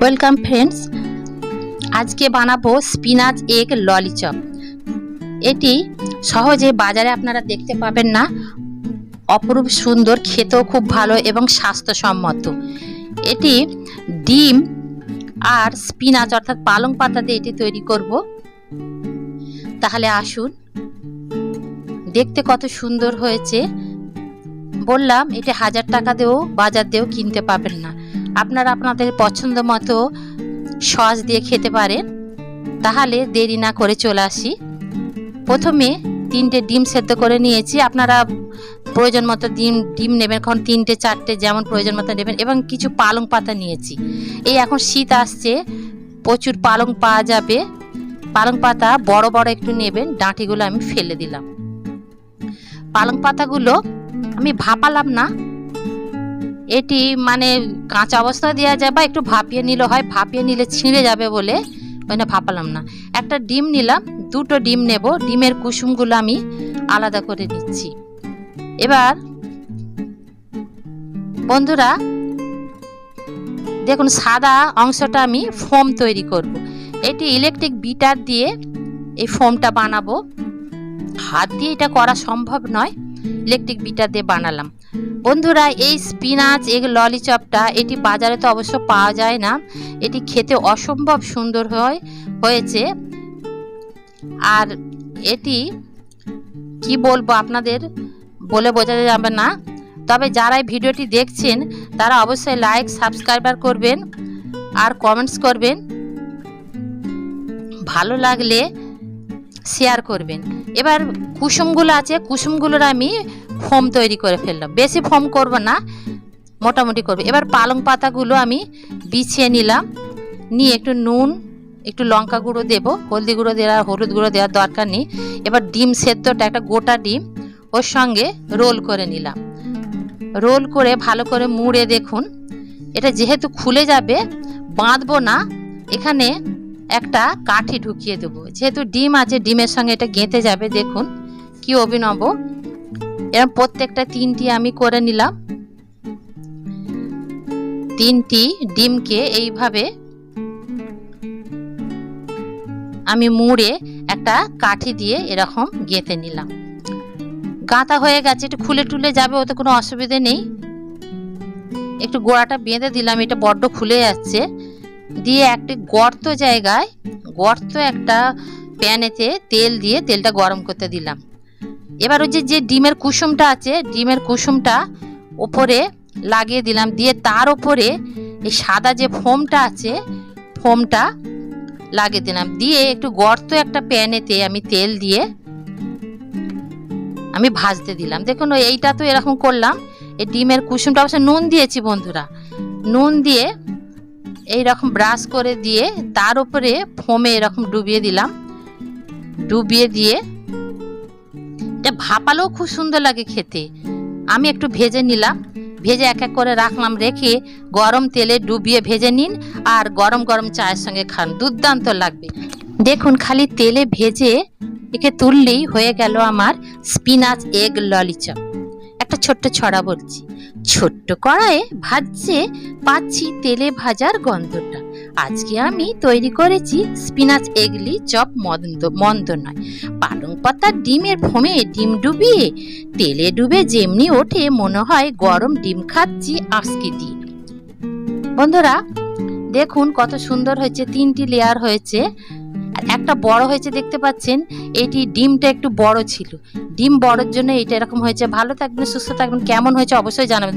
Welcome friends আজকে বানাবো spinach egg ললিচপ এটি সহজে বাজারে আপনারা দেখতে পাবেন না। অপরূপ সুন্দর, খেতেও খুব ভালো এবং স্বাস্থ্যসম্মত। এটি ডিম আর স্পিনাচ অর্থাৎ পালং পাতা দিয়ে এটি তৈরি করব। তাহলে আসুন, দেখতে কত সুন্দর হয়েছে। বললাম, এটি হাজার টাকা দিয়েও, বাজার দিয়েও কিনতে পাবেন না। আপনারা আপনাদের পছন্দ মতো সস দিয়ে খেতে পারেন, তাহলে দেরি না করে চলে আসি। প্রথমে তিনটে ডিম সেদ্ধ করে নিয়েছি, আপনারা প্রয়োজন মতো ডিম ডিম নেবেন, এখন তিনটে, চারটে যেমন প্রয়োজন মতো নেবেন, এবং কিছু পালং পাতা নিয়েছি। এই এখন শীত আসছে, প্রচুর পালং পাওয়া যাবে। পালং পাতা বড় বড় একটু নেবেন, ডাঁটিগুলো আমি ফেলে দিলাম। পালং পাতাগুলো আমি ভাপালাম না এটি মানে কাঁচা অবস্থা দেওয়া যায় বা একটু ভাপিয়ে নিলে হয়, ভাপিয়ে নিলে ছিঁড়ে যাবে বলে ওই না ভাপালাম না। একটা ডিম নিলাম, দুটো ডিম নেব, ডিমের কুসুমগুলো আমি আলাদা করে নিচ্ছি। এবার বন্ধুরা, দেখুন সাদা অংশটা আমি ফোম তৈরি করব। এটি ইলেকট্রিক বিটার দিয়ে এই ফোমটা বানাবো। হাত দিয়ে এটা করা সম্ভব নয় ইলেকট্রিক বিটার দিয়ে বানালাম। বন্ধুরা, এই স্পিনাচ এগ ললিচপটা এটি বাজারে তো অবশ্য পাওয়া যায় না। এটি খেতে অসম্ভব সুন্দর হয়, হয়েছে। আর এটি কি বলব আপনাদের, বলে বোঝাতে যাবে না। তবে যারা এই ভিডিওটি দেখছেন, তারা অবশ্যই লাইক সাবস্ক্রাইবার করবেন আর কমেন্টস করবেন। ভালো লাগলে শেয়ার করবেন। এবার কুসুমগুলো আছে, কুসুমগুলোর আমি ফোম তৈরি করে ফেললাম। বেশি ফোম করব না, মোটামুটি করব। এবার পালং পাতাগুলো আমি বিছিয়ে নিলাম। নিয়ে একটু নুন, একটু লঙ্কা গুঁড়ো দেবো, হলদি গুঁড়ো দেওয়ার, হলুদ গুঁড়ো দেওয়ার দরকার নেই। এবার ডিম সেদ্ধটা, একটা গোটা ডিম, ওর সঙ্গে রোল করে নিলাম। রোল করে ভালো করে মুড়ে দেখুন। এটা যেহেতু খুলে যাবে, বাঁধবো না, এখানে একটা কাঠি ঢুকিয়ে দেবো। যেহেতু ডিম আছে, ডিমের সঙ্গে এটা গেঁথে যাবে, দেখুন। কি অভিনব। এরকম প্রত্যেকটা তিনটি আমি করে নিলাম। তিনটি ডিমকে এইভাবে আমি মুড়ে একটা কাঠি দিয়ে এরকম গেঁথে নিলাম। গাঁথা হয়ে গেছে, একটু খুলে টুলে যাবে, ওতে কোনো অসুবিধে নেই। একটু গোড়াটা বেঁধে দিলাম, এটা বড্ড খুলে যাচ্ছে। দিয়ে একটি গর্ত জায়গায়, গর্ত একটা প্যানেতে তেল দিয়ে তেলটা গরম করতে দিলাম। এবার ওই যে ডিমের কুসুমটা আছে, ডিমের কুসুমটা ওপরে লাগিয়ে দিলাম। দিয়ে তার ওপরে এই সাদা যে ফোমটা আছে, ফোমটা লাগিয়ে দিলাম। দিয়ে একটু গর্ত একটা প্যানেতে আমি তেল দিয়ে আমি ভাজতে দিলাম। দেখুন এইটা তো এরকম করলাম। এই ডিমের কুসুমটা, অবশ্য নুন দিয়েছি বন্ধুরা। নুন দিয়ে এই রকম ব্রাশ করে দিয়ে তার উপরে ফোমে এরকম ডুবিয়ে দিলাম। ডুবিয়ে দিয়ে এটা ভাপালেও খুব সুন্দর লাগে খেতে। আমি একটু ভেজে নিলাম। ভেজে এক এক করে রাখলাম, রেখে গরম তেলে ডুবিয়ে ভেজে নিন আর গরম গরম চায়ের সঙ্গে খান। দুর্দান্ত লাগবে। দেখুন, খালি তেলে ভেজে একে তুললেই হয়ে গেল আমার স্পিনাচ এগ ললিচপ একটা ছোট্ট ছড়া বলছি। ছোট্ট কড়াইয়ে ভাজছে পাচ্ছি তেলে ভাজার গন্ধটা। আজকে আমি তৈরি করেছি স্পিনাচ এগলি, চপ মন্দ মন্দ নয়। পালং পাতার ডিমের ফোমে ডিম ডুবিয়ে তেলে ডুবে যেমনি ওঠে, মনে হয় গরম ডিম খাচ্ছি আজকে দিয়ে বন্ধুরা, দেখুন কত সুন্দর হয়েছে, তিনটি লেয়ার হয়েছে। একটা বড় হয়েছে, দেখতে পাচ্ছেন, এটি ডিমটা একটু বড় ছিল। ডিম বড়র জন্য এটা এরকম হয়েছে, ভালো থাকবেন, সুস্থ থাকবেন, কেমন হয়েছে অবশ্যই জানাবেন।